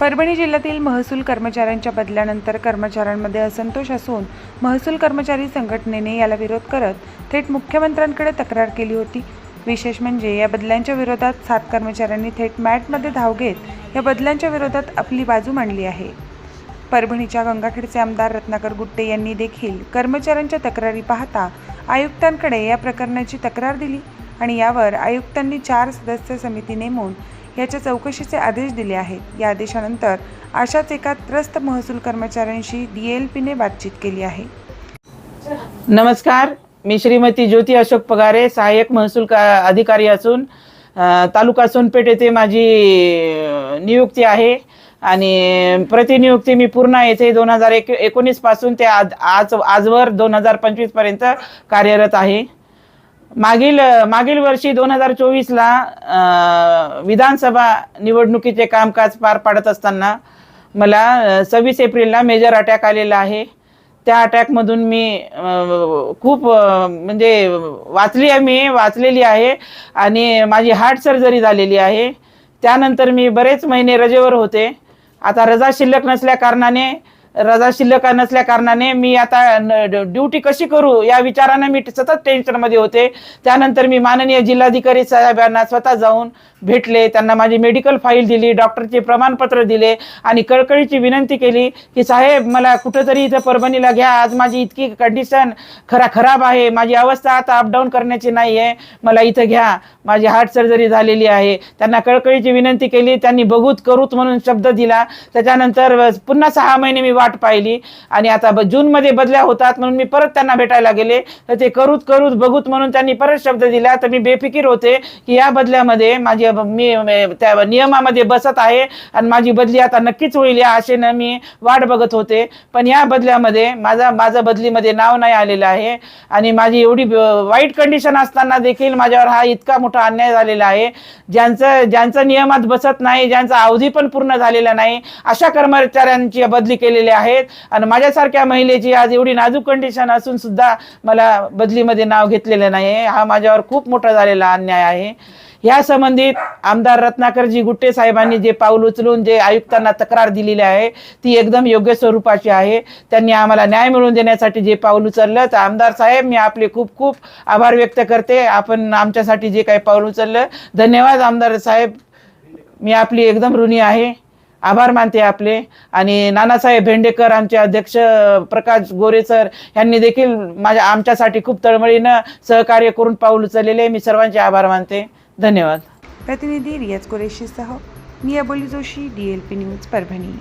परभणी जिल्ह्यातील महसूल कर्मचाऱ्यांच्या बदल्यानंतर कर्मचाऱ्यांमध्ये असंतोष असून महसूल कर्मचारी संघटनेने याला विरोध करत थेट मुख्यमंत्र्यांकडे तक्रार केली होती. विशेष म्हणजे या बदल्यांच्या विरोधात सात कर्मचाऱ्यांनी थेट मॅटमध्ये धाव घेत या बदल्यांच्या विरोधात आपली बाजू मांडली आहे. परभणीच्या गंगाखेडचे आमदार रत्नाकर गुट्टे यांनी देखील कर्मचाऱ्यांच्या तक्रारी पाहता आयुक्तांकडे या प्रकरणाची तक्रार दिली आणि यावर आयुक्तांनी चार सदस्य समिती नेमून याच्या चौकशीचे आदेश दिले आहेत. या आदेशानंतर अशाच एका त्रस्त महसूल कर्मचाऱ्यांशी डी एल पीने बातचीत केली आहे. नमस्कार. मी श्रीमती ज्योती अशोक पगारे सहाय्यक महसूल का अधिकारी असून तालुका सोनपेठ येथे माझी नियुक्ती आहे. आणि प्रतिनियुक्ती मी पूर्ण येथे दोन हजार एक एकोणीसपासून ते आज आज आजवर दोन हजार पंचवीसपर्यंत कार्यरत आहे. मागील मागील वर्षी दोन हजार चोवीसला विधानसभा निवडणुकीचे कामकाज पार पाडत असताना मला सव्वीस एप्रिलला मेजर अटॅक आलेला आहे. त्या अटॅकमधून मी खूप म्हणजे वाचली आहे मी वाचलेली आहे आणि माझी हार्ट सर्जरी झालेली आहे. त्यानंतर मी बरेच महिने रजेवर होते. आता रजा शिल्लक नसल्या कारणाने रजा शिल्लक नसल्या कारणाने मी आता ड्युटी कशी करू या विचाराने मी सतत टेन्शनमध्ये होते. त्यानंतर मी माननीय जिल्हाधिकारी साहेबांना स्वतः जाऊन भेटले. त्यांना माझी मेडिकल फाईल दिली डॉक्टरचे प्रमाणपत्र दिले आणि कळकळीची विनंती केली की साहेब मला कुठंतरी इथं परभणीला घ्या. आज माझी इतकी कंडिशन खरा खराब आहे. माझी अवस्था आता अपडाऊन करण्याची नाही आहे मला इथं घ्या. माझी हार्ट सर्जरी झालेली आहे. त्यांना कळकळीची विनंती केली. त्यांनी बघूत करूत म्हणून शब्द दिला. त्याच्यानंतर पुन्हा सहा महिने मी वाट पाहिली. आणि आता जूनमध्ये बदल्या होतात म्हणून मी परत त्यांना भेटायला गेले. तर ते करूत करूत बघूत म्हणून त्यांनी परत शब्द दिला. तर मी बेफिकीर होते की या बदल्यामध्ये माझी मी त्या नियमामध्ये बसत आहे आणि माझी बदली आता नक्कीच होईल या आशेनं मी वाट बघत होते. पण या बदल्यामध्ये माझा माझं बदलीमध्ये नाव नाही आलेलं आहे. आणि माझी एवढी वाईट कंडिशन असताना देखील माझ्यावर हा इतका मोठा अन्याय झालेला आहे. ज्यांचं ज्यांचं नियमात बसत नाही ज्यांचा अवधी पण पूर्ण झालेला नाही अशा कर्मचाऱ्यांची बदली केलेली आहेत. आणि माझ्यासारख्या महिलेची आज एवढी नाजूक कंडिशन असून सुद्धा मला बदलीमध्ये नाव घेतलेलं नाही आहे हा माझ्यावर खूप मोठा झालेला अन्याय आहे. या संबंधित आमदार रत्नाकरजी गुट्टे साहेबांनी जे पाऊल उचलून जे आयुक्तांना तक्रार दिलेली आहे ती एकदम योग्य स्वरूपाची आहे. त्यांनी आम्हाला न्याय मिळवून देण्यासाठी जे पाऊल उचललं तर आमदार साहेब मी आपले खूप खूप आभार व्यक्त करते. आपण आमच्यासाठी जे काही पाऊल उचललं धन्यवाद आमदार साहेब. मी आपली एकदम ऋणी आहे. आभार मानते आपले. आणि नानासाहेब भेंडेकर आमचे अध्यक्ष प्रकाश गोरे सर यांनी देखील माझ्या आमच्यासाठी खूप तळमळीनं सहकार्य करून पाऊल उचललेले आहे. मी सर्वांचे आभार मानते. धन्यवाद. प्रतिनिधी रियाज कुरेशीसह मी Aboli Joshi D L P news Parbhani.